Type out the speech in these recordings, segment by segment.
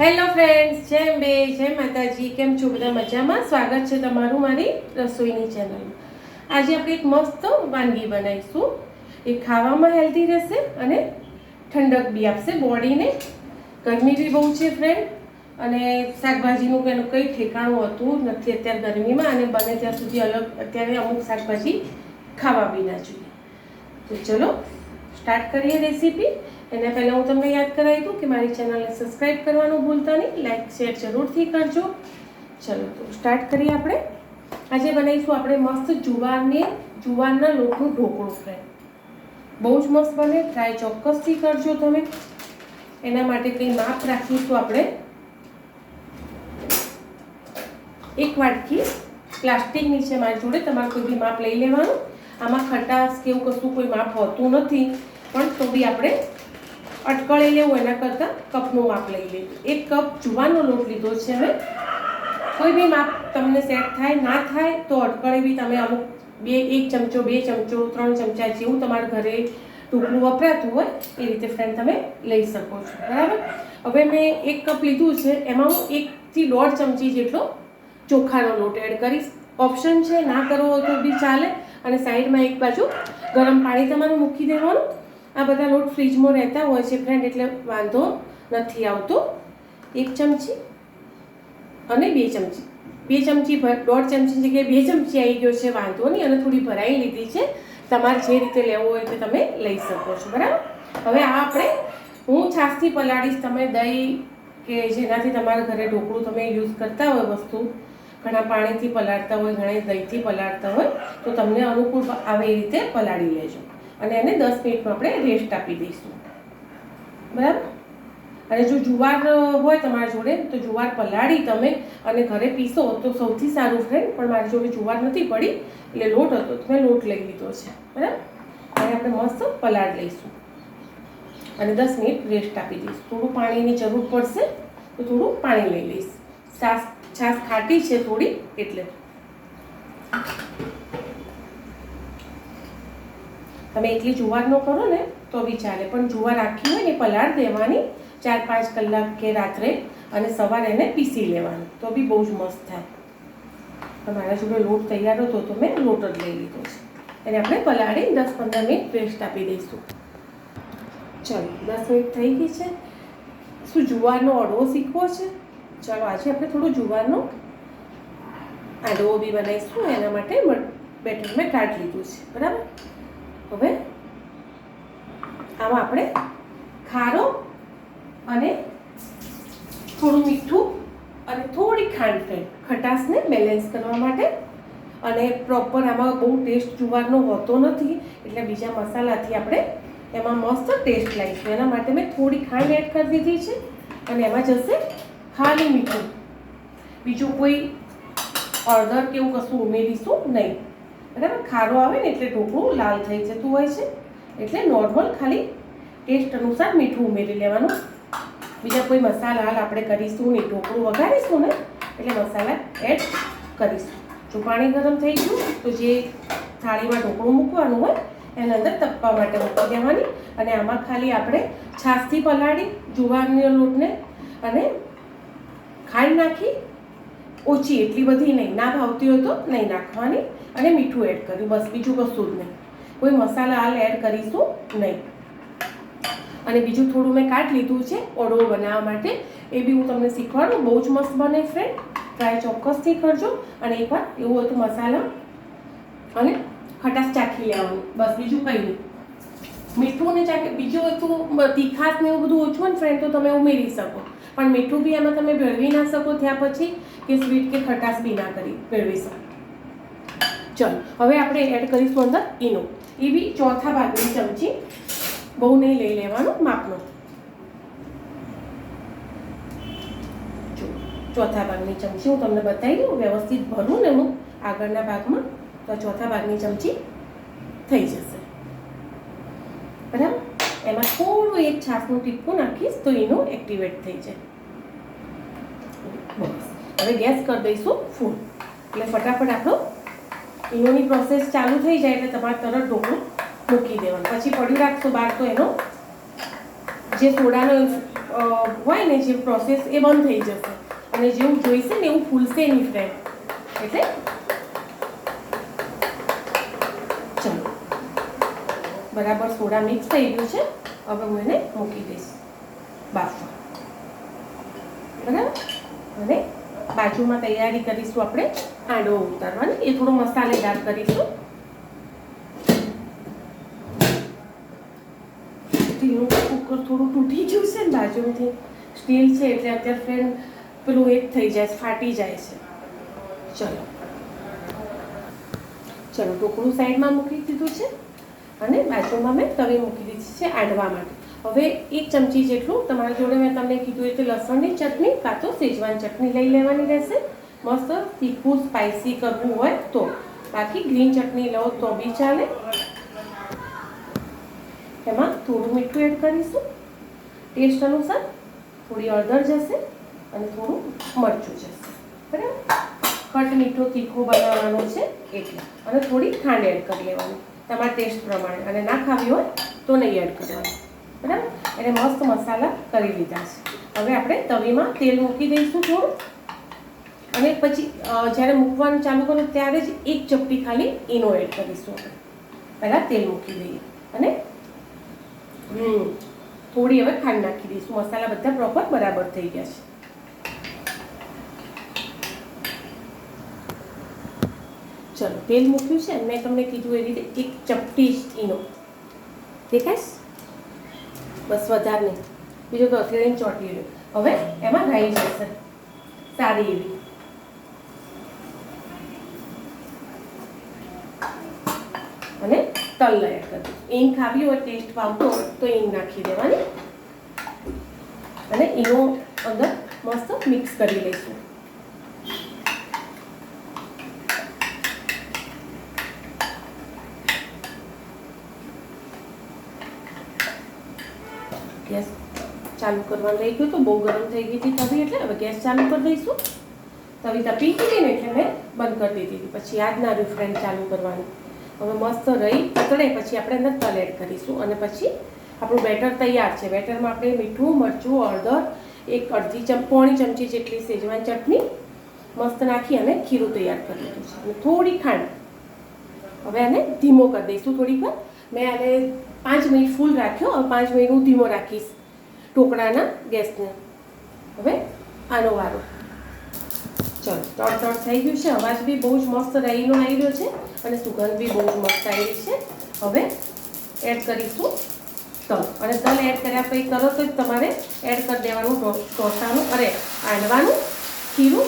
Hello friends જય બે જય માતાજી. કેમ છો? બધા મજામાં? સ્વાગત છે તમારું મારી રસોઈની ચેનલમાં આજે આપણે એક મસ્ત વાનગી બનાવીશું. એ ખાવામાં હેલ્ધી રહેશે અને ઠંડક બી આપશે બોડીને ગરમી બી બહુ છે ફ્રેન્ડ અને શાકભાજીનું એનું કંઈ ઠેકાણું હતું નથી અત્યારે ગરમીમાં અને બને ત્યાં સુધી અલગ, અત્યારે અમુક શાકભાજી ખાવા બી ના જોઈએ. તો ચલો સ્ટાર્ટ કરીએ રેસીપી એના પહેલાં હું તમને યાદ કરાવી દઉં કે મારી ચેનલને સબસ્ક્રાઈબ કરવાનું ભૂલતા નહીં. લાઈક શેર જરૂરથી કરજો. ચલો, તો સ્ટાર્ટ કરીએ આપણે. આજે બનાવીશું આપણે મસ્ત જુવારને, જુવારના લોટનું ઢોકળું ફ્રેન્ડ બહુ જ મસ્ત બને. ટ્રાય ચોક્કસથી કરજો તમે. એના માટે કંઈ માપ રાખીશું આપણે એક વાટકી પ્લાસ્ટિકની છે મારી જોડે. તમારે કોઈ બી માપ લઈ લેવાનું. આમાં ખટાશ કે એવું કશું કોઈ માપ હોતું નથી. પણ તો બી આપણે અટકળી લેવું, એના કરતાં કપનું માપ લઈ લેવું એક કપ જુવારનો લોટ લીધો છે હવે. કોઈ બી માપ તમને સેટ થાય, ના થાય, તો અટકળી બી તમે અમુક બે, એક ચમચો, બે ચમચો, ત્રણ ચમચા જેવું તમારા ઘરે ટૂંકનું વપરાતું હોય, એ રીતે ફ્રેન્ડ તમે લઈ શકો છો. બરાબર? હવે મેં એક કપ લીધું છે, એમાં હું એકથી દોઢ ચમચી જેટલો ચોખાનો લોટ એડ કરીશ. ઓપ્શન છે, ના કરવો તો બી ચાલે. અને સાઈડમાં એક બાજુ ગરમ પાણી તમારે મૂકી દેવાનું. આ બધા લોટ ફ્રીજમાં રહેતા હોય છે ફ્રેન્ડ એટલે વાંધો નથી આવતો. એક ચમચી અને બે ચમચી. બે ચમચી દોઢ ચમચી જગ્યાએ બે ચમચી આવી ગયો છે, વાંધો નહીં, અને થોડી ભરાઈ લીધી છે. તમારે જે રીતે લેવો હોય તે તમે લઈ શકો છો, બરાબર? હવે આ આપણે, હું છાશથી પલાળીશ, તમે દહીં કે જેનાથી તમારા ઘરે ઢોકળું તમે યુઝ કરતા હોય વસ્તુ, ઘણા પાણીથી પલાળતા હોય, ઘણા દહીંથી પલાળતા હોય, તો તમને અનુકૂળ આવે એ રીતે પલાળી લેજો. અને એને દસ મિનિટમાં આપણે રેસ્ટ આપી દઈશું. બરાબર? અને જો જુવાર હોય તમારા જોડે, તો જુવાર પલાળી તમે અને ઘરે પીસો, તો સૌથી સારું ફ્રેન્ડ પણ મારી જોડે જુવાર નથી પડી, એટલે લોટ હતો, તો મેં લોટ લઈ લીધો છે. બરાબર? અને આપણે મસ્ત પલાળ લઈશું. અને દસ મિનિટ રેસ્ટ આપી દઈશું. થોડું પાણીની જરૂર પડશે, તો થોડું પાણી લઈ લઈશ. છાશ છાશ ખાટી છે થોડી, એટલે. તમે એકલી જુવાર નો કરો ને, તો બી ચાલે. પણ જુવાર આખી હોય ને પલાળ દેવાની ચાર પાંચ કલાક કે રાત્રે અને સવારે એને પીસી લેવાનું. તો બી બહુ જ મસ્ત થાય. મારા જોડે લોટ તૈયાર હતો, તો મેં લોટ જ લઈ લીધો છે. એને આપણે પલાળી દસ પંદર મિનિટ રેસ્ટ આપી દઈશું. ચલો, દસ મિનિટ થઈ ગઈ છે. શું જુવારનો અડવો શીખવો છે? ચાલો, આજે આપણે થોડું જુવારનો આડવો બી બનાવીશું. એના માટે બેટર મેં કાઢી લીધું છે. બરાબર? હવે આમાં આપણે ખારો અને થોડું મીઠું અને થોડી ખાંડ થઈ ખટાશને બેલેન્સ કરવા માટે. અને પ્રોપર આમાં બહુ ટેસ્ટ જુવારનો હોતો નથી, એટલે બીજા મસાલાથી આપણે એમાં મસ્ત ટેસ્ટ લાવીશું એના માટે મેં થોડી ખાંડ એડ કરી દીધી છે અને એમાં જશે ખાલી મીઠું. બીજું કોઈ હળદર કે એવું કશું ઉમેરીશું નહીં. બરાબર? ખારો આવે ને એટલે ઢોકળું લાલ થઈ જતું હોય છે. એટલે નોર્મલ ખાલી ટેસ્ટ અનુસાર મીઠું ઉમેરી લેવાનું. બીજા કોઈ મસાલા આપણે કરીશું નહીં. ઢોકળું વઘારીશું ને, એટલે મસાલા એડ કરીશું. જો પાણી ગરમ થઈ ગયું, તો જે થાળીમાં ઢોકળું મૂકવાનું હોય, એના અંદર તપવા માટે મૂકી દેવાની. અને આમાં ખાલી આપણે છાશથી પલાળી જુવારની લોટને અને ખાંડ નાખી. ઓછી, એટલી બધી નહીં. ના ભાવતી હોય તો નહીં નાખવાની. અને મીઠું એડ કર્યું. બસ, બીજું કશું જ નહીં. કોઈ મસાલા હાલ એડ કરીશું નહીં. અને બીજું થોડું મેં કાઢ લીધું છે ઓળો બનાવવા માટે. એ બી હું તમને શીખવાડું. બહુ જ મસ્ત બને ફ્રેન્ડ ટ્રાય ચોક્કસથી કરજો. અને એકવાર એવું હોય તો મસાલા અને ખટાશ ચાખી લેવાનું. બસ, બીજું કંઈ નહીં. મીઠું ને ચાખી બીજું વસ્તુ તીખાસ ને એવું બધું ઓછું ને ફ્રેન્ડ તો તમે ઉમેરી શકો. પણ મીઠું બી એમાં તમે ભેળવી ના શકો. ત્યાં પછી કે સ્વીટ કે ખટાશ બી ના કરી ભેળવી શકો. ચલો હવે આપણે એડ કરીશું અંદર ઈનો. એ બી ચોથા ભાગની ચમચી. બહુ નહીં લઈ લેવાનું, માપનો. ચોથા ભાગની ચમચી હું તમને બતાવી દઉં, વ્યવસ્થિત ભરું ને હું આગળના ભાગમાં તો ચોથા ભાગની ચમચી થઈ જશે. બરાબર? એમાં થોડું એક છાસનું ટીપકું નાખીશ તો એનું એક્ટિવેટ થઈ જાય. હવે ગેસ કરી દઈશું ફૂલ. એટલે ફટાફટ આપણો ઈનોની પ્રોસેસ ચાલુ થઈ જાય એટલે તમારે તરત ઢોકળું મૂકી દેવાનું. પછી પડ્યું રાખશો બહાર તો એનો જે સોડાનો હોય ને જે પ્રોસેસ એ બંધ થઈ જશે. અને જેવું જોઈશે ને એવું ફૂલશે એની ફ્રેન્ડ એટલે ચલો. બરાબર સોડા મિક્સ થઈ ગયું છે. હવે હું એને મૂકી દઈશ. બાફવા. બરાબર? અને બાજુમાં તૈયારી કરીશું આપણે. આંડો ઉતારવાની. એ થોડો મસાલેદાર કરીશું. સ્ટીલનું કુકર થોડું તૂટી ગયું છે ને બાજુથી. સ્ટીલ છે એટલે અત્યારે ફ્રેન્ડ પેલું એક થઈ જાય ફાટી જાય છે. ચલો. ચલો, ઢોકળું સાઈડમાં મૂકી દીધું છે અને બાજુમાં મેં તવી મૂકી દીધી છે આંડવા માટે. હવે એક ચમચી જેટલું તમારી જોડે મેં તમને કીધું એટલે લસણની ચટણી કાં તો સેજવાન ચટણી લઈ લેવાની રહેશે. મસ્ત તીખું સ્પાઇસી કરવું હોય તો. બાકી ગ્રીન ચટણી લો તો બી ચાલે. એમાં થોડું મીઠું એડ કરીશું. ટેસ્ટ અનુસાર થોડી હળદર જશે અને થોડું મરચું જશે. બરાબર? કટ મીઠો તીખું બનાવવાનું છે એટલે. અને થોડી ખાંડ એડ કરી લેવાની. તમારા ટેસ્ટ પ્રમાણે. અને ના ખાવી હોય તો નહીં એડ કરવાની. બરાબર? એને મસ્ત મસાલા કરી લીધા છે. હવે આપણે તવીમાં તેલ મૂકી દઈશું થોડું. અને પછી જ્યારે મૂકવાનું ચાલુ કરું ત્યારે જ એક ચપટી ખાલી ઈનો એડ કરીશું આપણે. પહેલાં તેલ મૂકી દઈએ. અને થોડી હવે ખાંડ નાખી દઈશું. મસાલા બધા પ્રોપર બરાબર થઈ ગયા છે. ચલો, તેલ મૂક્યું છે. મેં તમને કીધું એ રીતે એક ચપટી જ ઈનો દેખાશ બસ વધારે નહીં. બીજું તો અથેળીને ચોંટી રહ્યું હવે એમાં રાઈ જશે. સારી એવી. અને તલ એડ કરી. ઈંગ ખાવી હોય ટેસ્ટ પામતો તો ઈંગ નાખી દેવાની. અને એનો અંદર મસ્ત મિક્સ કરી લઈશું. ગેસ ચાલુ કરવાનું રહી ગયું તો બહુ ગરમ થઈ ગઈ હતી તવી એટલે હવે ગેસ ચાલુ કરી દઈશું. તવી તપી ગઈ ને એટલે મેં બંધ કરી દીધી હતી. પછી યાદ ના રહ્યું ચાલુ કરવાનું. હવે મસ્ત રહી પતળે, પછી આપણે અંદર તલ એડ કરીશું. અને પછી આપણું બેટર તૈયાર છે. બેટરમાં આપણે મીઠું, મરચું, હળદર, એક અડધી ચમ, પોણી ચમચી જેટલી સેજવાન ચટણી મસ્ત નાખી અને ખીરું તૈયાર કરી દીધું છે. અને થોડી ખાંડ. હવે આને ધીમો કરી દઈશું થોડીક વાર. મેં આને પાંચ મિનિટ ફૂલ રાખ્યો હવે પાંચ મિનિટ હું ધીમો રાખીશ ઢોકળાના ગેસને. હવે આનો વારો. ચલો તળ તળ થઈ ગયું છે. અવાજ બી બહુ જ મસ્ત રહીનો આવી રહ્યો છે અને સુગંધ બી બહુ જ મસ્ત આવી છે. હવે એડ કરીશું તલ. અને તલ એડ કર્યા પછી તરત જ તમારે એડ કરી દેવાનું ઢોસાનું, અરે, આંડવાનું, ખીરું.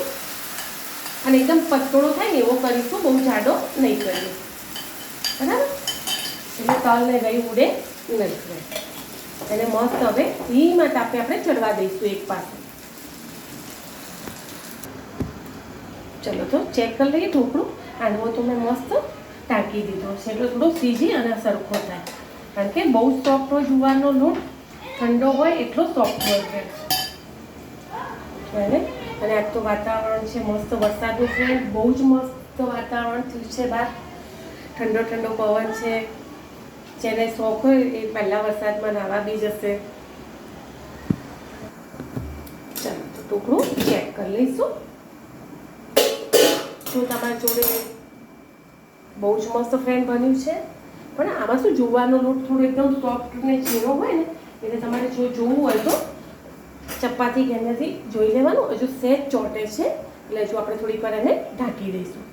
અને એકદમ પતળો થાય ને એવો કરીશું, બહુ જાડો નહીં કરીએ. બરાબર? એટલે તલને રહી ઉડે નહીં એને મસ્ત હવે ધીમા તાપે આપણે ચડવા દઈશું એક પાસે. ચલો તો ચેક કરી લઈએ ઢોકળું. આંડવો તો મેં મસ્ત ટાંકી દીધો છે. એટલે થોડો સીજી અને સરખો થાય. કારણ કે બહુ સોફ્ટ હોય, જુવારનો લોટ ઠંડો હોય, એટલો સોફ્ટ હોય છે. અને અને આજ વાતાવરણ છે મસ્ત વરસાદનું ફ્રેન્ડ બહુ જ મસ્ત વાતાવરણ થયું છે બહાર. ઠંડો ઠંડો પવન છે. જેને શોખ હોય એ પહેલાં વરસાદમાં નાવા બી જશે. ચાલો, તો ટુકડું ચેક કરી લઈશું. જો તમારી જોડે બહુ જ મસ્ત ફ્રેન્ડ બન્યું છે. પણ આમાં શું જોવાનો લોટ થોડો એકદમ સોફ્ટ ને ચીરો હોય ને, એટલે તમારે જો જોવું હોય તો ચપાતી કે જોઈ લેવાનું. હજુ સહેજ ચોટે છે, એટલે હજુ આપણે થોડીક વાર એને ઢાંકી દઈશું.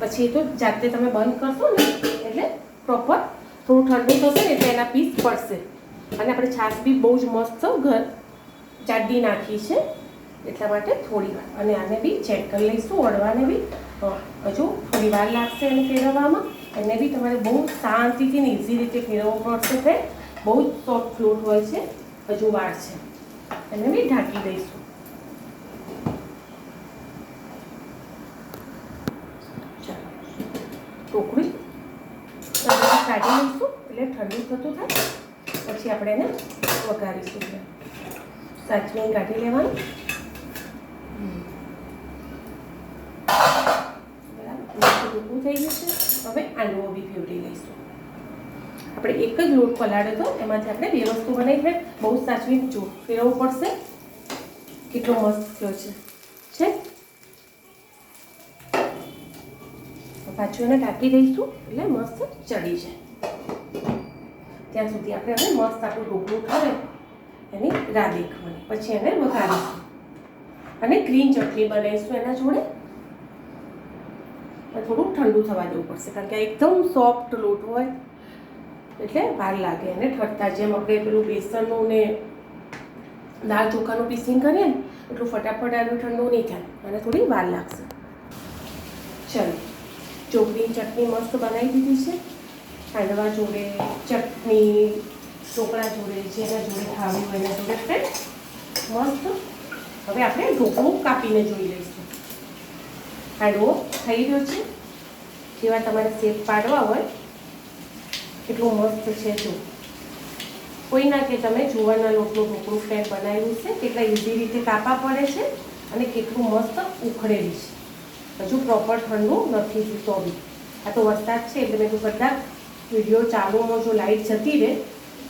પછી એ તો જાતે તમે બંધ કરશો ને, એટલે પ્રોપર થોડું ઠંડુ થશે ને એટલે એના પીસ પડશે. અને આપણે છાશ બી બહુ જ મસ્ત ઘર. ચાડી નાખી છે. એટલા માટે થોડી વાર. અને આને બી ચેક કરી લઈશું અડવાને બી. હજુ થોડી વાર લાગશે એને ફેરવવામાં. એને બી તમારે બહુ શાંતિથી ને ઇઝી રીતે ફેરવવો પડશે બહુ જ સોફ્ટ ફ્લોટ હોય છે, હજુ વાર છે. એને બી ઢાંકી દઈશું ચાલો ટોકરી તવેથી કાઢી લઈશું એટલે ઠંડુ થતું થાય, પછી આપણે એને વઘારીશું સાચવીને કાઢી લેવાનું. ટૂંકું થઈ ગયું છે. હવે આંડવો બી ફેવરી લઈશું. આપણે એક જ લોટ પલાળ્યો હતો, એમાંથી આપણે બે બનાવી છે. બહુ જ સાચવી જો, ફેરવવું પડશે. કેટલો મસ્ત થયો છે. છે? પાછું એને ઢાંકી દઈશું, એટલે મસ્ત ચડી જાય. ત્યાં સુધી આપણે હવે મસ્ત આપણું ઢોકળું ઠરે એની રાહ દેખવાની. પછી એને વઘારીશું. અને ગ્રીન ચટણી બનાવીશું એના જોડે. થોડું ઠંડુ થવા દેવું પડશે, કારણ કે એકદમ સોફ્ટ લોટ હોય. એટલે વાર લાગે એને ઠરતા. જેમ આપણે પેલું બેસનનું ને દાળ ચોખાનું પીસિંગ કરીએ ને, એટલું ફટાફટ આનું ઠંડુ નહીં થાય. અને થોડી વાર લાગશે. ચલો. ચોકડી ચટણી મસ્ત બનાવી દીધી છે. હાંડવા જોડે, ચટણી, ઢોકળા જોડે જેના જોડે ખાવી હોય એના જોડે. ફ્રેન્ડ મસ્ત. હવે આપણે ઢોકળું કાપીને જોઈ લઈશું. હાંડવો થઈ ગયો છે. જેવા તમારે શેપ પાડવા હોય, કેટલું મસ્ત છે જો. કોઈ ના કે તમે જુવારના લોટનું ઢોકળું ફ્રેન્ડ બનાવ્યું છે, કેટલા ઇઝી રીતે કાપા પડે છે અને કેટલું મસ્ત ઉખડેલી છે. હજુ પ્રોપર ઠંડુ નથી થયું તો બી આ તો વરસાદ છે, એટલે મેં તો કદાચ વીડિયો ચાલુમાં જો લાઇટ જતી રહે,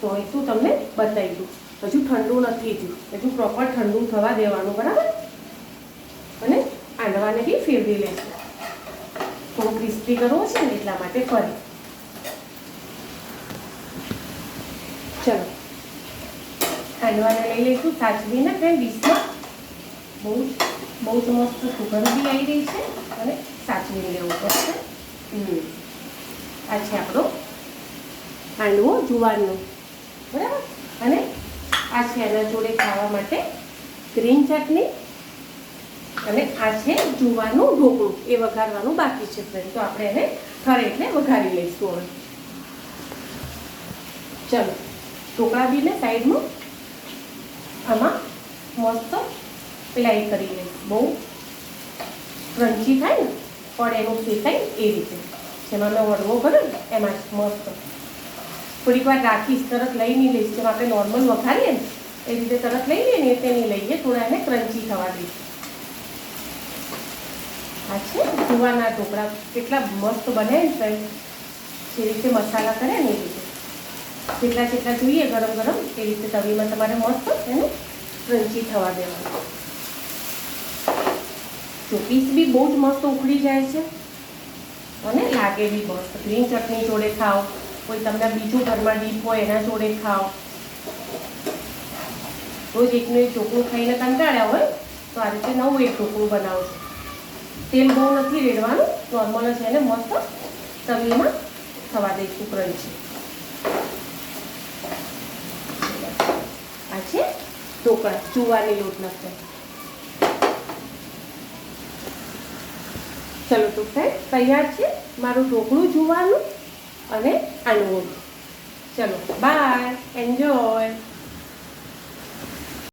તો એ તું તમને બતાવી દઉં. હજુ ઠંડુ નથી થયું. હજુ પ્રોપર ઠંડુ થવા દેવાનું, બરાબર? અને આંડવાને બી ફેરવી લેશું. થોડું ક્રિસ્પી કરવો છે ને એટલા માટે ફરી. ચલો. આંડવાને લઈ લઈશું. સાચવીને ફ્રેન્ડ ડીશમાં? બહુ જ બહુ જ મસ્ત સુગંધ આવી રહી છે. અને સાચવીને લેવું પડશે. આ છે આપણો હાંડવો જુવારનો બરાબર? અને આ છે એના જોડે ખાવા માટે ગ્રીન ચટણી અને આ છે જુવારનું ઢોકળું. એ વઘારવાનું બાકી છે ફ્રેન્ડ તો આપણે એને ઠરે એટલે વઘારી લઈશું હવે. ચલો, ઢોકળા બીને સાઈડનું આમાં મસ્ત પેલા કરી લઈશ. બહુ ક્રન્ચી થાય ને, પણ એનું શેકાય એ રીતે. જેમાં મેં વડવો કર્યો ને, એમાં મસ્ત થોડીક વાર રાખીશ, તરત લઈ નહીં લઈશ, જેમ આપણે નોર્મલ વઘારીએ ને, એ રીતે તરત લઈ લઈએ ને તે નહીં લઈએ, થોડા એને ક્રન્ચી થવા દઈશ આ છે જુવાના ઢોકળા, કેટલા મસ્ત બને ને જે રીતે મસાલા કરે ને એ રીતે. જેટલા જેટલા જોઈએ ગરમ ગરમ, એ રીતે તવીમાં તમારે મસ્ત એને ક્રન્ચી થવા દેવાનું. જો પીસ બી બહુ જ મસ્ત ઉખડી જાય છે, અને લાગે બી મસ્ત. ગ્રીન ચટણી જોડે ખાઓ. કોઈ તમને બીજું ઘરમાં ડીપ હોય, એના જોડે ખાઓ. રોજ એકનું એક ઢોકળું ખાઈને કંટાળ્યા હોય, તો આ રીતે નવું એક ઢોકળું બનાવો. તેલ બહુ નથી રેડવાનું, નોર્મલ જ એને મસ્ત તવીમાં થવા દઈશું ક્રંચી. આ છે ઢોકળા ચૂવાની લોટ નથી. ચલો તો ફ્રેન્ડ તૈયાર છે? મારું ઢોકળું જુવાનું. અને આનું ચલો બાય એન્જોય